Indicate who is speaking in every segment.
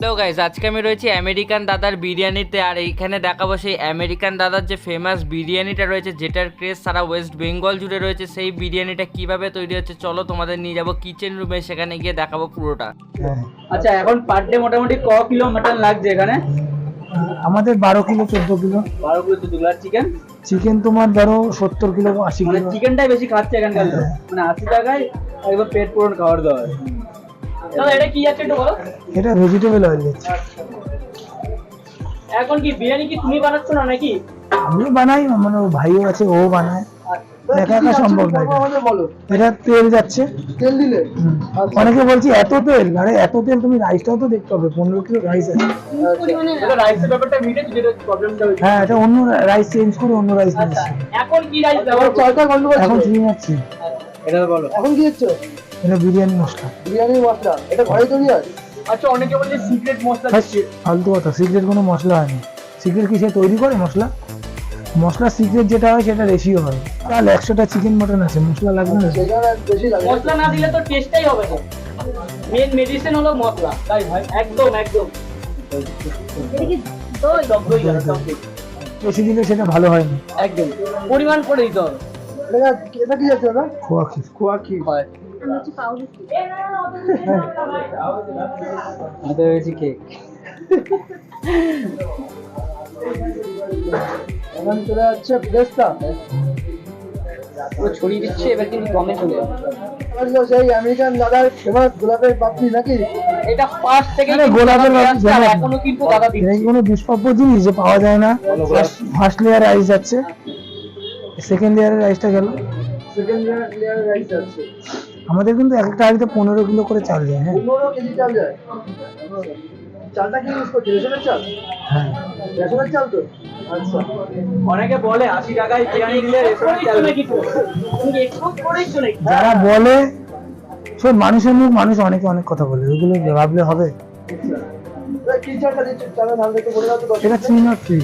Speaker 1: Hello guys আজকে আমি রয়েছি আমেরিকান দাদার বিরিয়ানিতে আর এইখানে দেখাবো সেই আমেরিকান দাদার যে ফেমাস বিরিয়ানিটা রয়েছে যেটার ক্রেজ সারা ওয়েস্ট বেঙ্গল জুড়ে রয়েছে সেই বিরিয়ানিটা কীভাবে তৈরি হচ্ছে চলো তোমাদের নিয়ে যাব কিচেন রুমে সেখানে গিয়ে দেখাবো পুরোটা।
Speaker 2: আচ্ছা এখন পার ডে মোটামুটি ক কিলো মাটন লাগছে এখানে?
Speaker 3: আমাদের বারো কিলো চোদ্দ কিলো
Speaker 2: বারো কিলো তো দুগুলো চিকেন
Speaker 3: চিকেন তোমার ধরো সত্তর কিলো আশি
Speaker 2: মানে
Speaker 3: কিলো
Speaker 2: চিকেনটাই বেশি খাচ্ছে এখানকার মানে আশি টাকায় একবার পেট পূরণ খাবার দাবার। দাদা এটা কি যাচ্ছে একটু বলো?
Speaker 3: এটা ভেজিটেবল অয়েল যাচ্ছে
Speaker 2: এখন কি বিরিয়ানি কি তুমি বানাচ্ছ না নাকি?
Speaker 3: আমি বানাই ও ভাইও আছে ও বানায়। একা একা সম্ভব না এটা। এটা তেল যাচ্ছে।
Speaker 2: তেল দিলে?
Speaker 3: অনেকে বলছি এত তেল? আরে এত তেল তুমি রাইসটাও তো দেখতে হবে পনেরো কিলো রাইস আছে।
Speaker 2: রাইসের ব্যাপারটা মিটেছে যেটা প্রবলেমটা হয়েছে।
Speaker 3: হ্যাঁ এটা অন্য রাইস চেঞ্জ করে অন্য রাইস
Speaker 2: আচ্ছা এখন কি রাইস
Speaker 3: এখন যাচ্ছি
Speaker 2: এটা বলো
Speaker 4: এখন কি হচ্ছে?
Speaker 3: এটা বিরিয়ানি মশলা।
Speaker 4: বিরিয়ানি মশলা? এটা ঘরে তৈরি হয়?
Speaker 2: আচ্ছা অনেকে বলছে সিক্রেট মশলা
Speaker 3: ফার্স্ট ফালতু কথা সিক্রেট কোনো মশলা হয়নি। সিক্রেট কি সে তৈরি করে মশলা? মশলা সিক্রেট যেটা হয় সেটা রেশিও হয়। তাহলে একশোটা চিকেন মটন আছে মশলা লাগবে না?
Speaker 4: বেশি
Speaker 2: মশলা না দিলে তো টেস্টটাই হবে না। মেন মেডিসিন হলো মশলা তাই ভাই একদম একদম।
Speaker 3: বেশি দিলে সেটা ভালো হয়নি।
Speaker 2: একদম। পরিমাণ করে দিতে হবে।
Speaker 4: এটা এটা কি যাচ্ছে
Speaker 3: খোয়া
Speaker 4: খোয়া কি হয়।
Speaker 2: আমাদের হয়েছে কেক
Speaker 4: এখন চলে যাচ্ছে
Speaker 2: পুরো ছড়িয়ে দিচ্ছে এবার কিন্তু কমে চলে
Speaker 4: সেই আমেরিকান দাদার ফেমাস গোলাপের পাপড়ি নাকি?
Speaker 2: এটা ফার্স্ট থেকে
Speaker 3: গোলাপের?
Speaker 2: এখনও কিন্তু দাদা দিচ্ছে।
Speaker 3: কি কোনো দুষ্প্রাপ্য জিনিস যে পাওয়া যায় না। ফার্স্ট লেয়ার রাইস যাচ্ছে। সেকেন্ড লেয়ারের রাইসটা গেল।
Speaker 4: সেকেন্ড রাইস আছে
Speaker 3: আমাদের কিন্তু এক একটা হাড়িতে পনেরো কিলো করে চাল যায় হ্যাঁ।
Speaker 4: পনেরো কেজি চাল যায়। চালটা কি ইউজ করছে? রেশনের চাল?
Speaker 3: হ্যাঁ।
Speaker 4: রেশনের চাল তো? আচ্ছা।
Speaker 2: অনেকে বলে আশি টাকায় বিরিয়ানি দিলে চাল
Speaker 3: যারা বলে সব মানুষের মুখ মানুষ অনেকে অনেক কথা বলে ওইগুলো ভাবলে হবে। এটা থ্রি নট থ্রি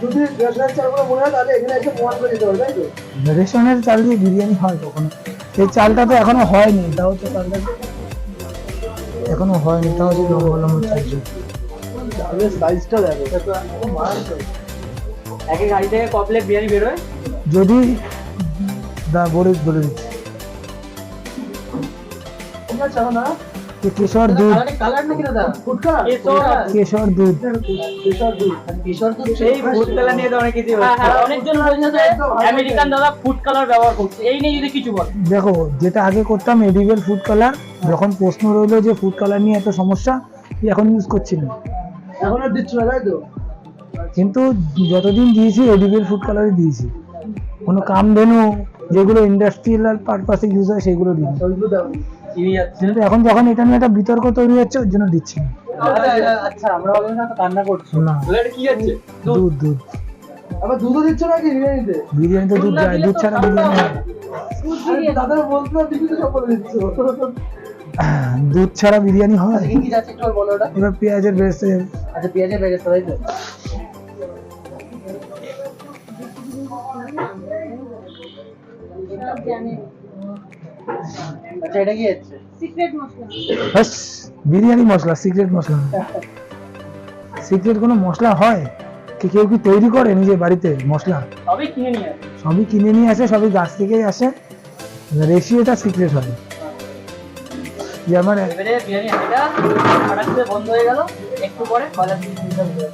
Speaker 4: যদি রেশনের চালগুলো মনে হয় তাহলে এখানে এসে প্রমাণ করে দিতে হবে তাই তো?
Speaker 3: রেশনের চাল দিয়ে বিরিয়ানি হয় কখনো? এই চালটা তো এখনও হয়নি। তাও তো চালটা এখনও হয়নি তাও যে লম্বা লম্বা চাইছে
Speaker 4: চালের সাইজটা দেখো এটা তো একদম
Speaker 2: এক এক গাড়ি থেকে বিরিয়ানি বেরোয়?
Speaker 3: যদি দা বলে বলে দিচ্ছি।
Speaker 4: না?
Speaker 3: কেশর দুধ।
Speaker 2: কালার নাকি দাদা?
Speaker 4: ফুটকা
Speaker 2: কেশর
Speaker 3: কেশর দুধ।
Speaker 4: কেশর দুধ। কেশর দুধ
Speaker 2: সেই ফুড কালার নিয়ে তো অনেক কিছু অনেকজন আমেরিকান দাদা ফুড কালার ব্যবহার করছে। এই নিয়ে যদি কিছু বল।
Speaker 3: দেখো যেটা আগে করতাম এডিবেল ফুড কালার যখন প্রশ্ন রইল যে ফুড কালার নিয়ে এত সমস্যা এখন ইউজ করছি না?
Speaker 4: এখন আর দিচ্ছ না তাই তো?
Speaker 3: কিন্তু যতদিন দিয়েছি এডিবেল ফুড কালারই দিয়েছি। কোনো কাম কামধেনু যেগুলো ইন্ডাস্ট্রিয়াল পারপাসে ইউজ হয় সেগুলো দিই
Speaker 2: চিনি যাচ্ছে।
Speaker 3: কিন্তু এখন যখন এটা নিয়ে একটা বিতর্ক তৈরি হচ্ছে ওর জন্য দিচ্ছি না।
Speaker 2: আচ্ছা আমরা ভাবলাম না কান্না করছ।
Speaker 3: না।
Speaker 2: এটা কি যাচ্ছে?
Speaker 3: দুধ। দুধ
Speaker 4: আবার দুধও দিচ্ছ নাকি বিরিয়ানিতে?
Speaker 3: বিরিয়ানিতে দুধ যায় দুধ ছাড়া বিরিয়ানি হয়।
Speaker 4: দাদা বলতে না দিদি তো সব বলে দিচ্ছ।
Speaker 3: দুধ ছাড়া বিরিয়ানি হয়?
Speaker 2: কি যাচ্ছে একটু বলো ওটা।
Speaker 3: এবার পেঁয়াজের বেরেস্তা।
Speaker 2: আচ্ছা পেঁয়াজের বেরেস্তা তাই তো? আচ্ছা এটা কি যাচ্ছে
Speaker 3: বাস বিরিয়ানি মশলা সিক্রেট মশলা। সিক্রেট কোনো মশলা হয়? কি কেউ কি তৈরি করে নিজের বাড়িতে মশলা?
Speaker 2: সবই কিনে নিয়ে আসে।
Speaker 3: সবই কিনে নিয়ে আসে সবই গাছ থেকেই আসে। রেশিওটা সিক্রেট হয় যে আমার
Speaker 2: এবারে বিরিয়ানি হাঁড়িটা হঠাৎ করে বন্ধ হয়ে গেল একটু পরে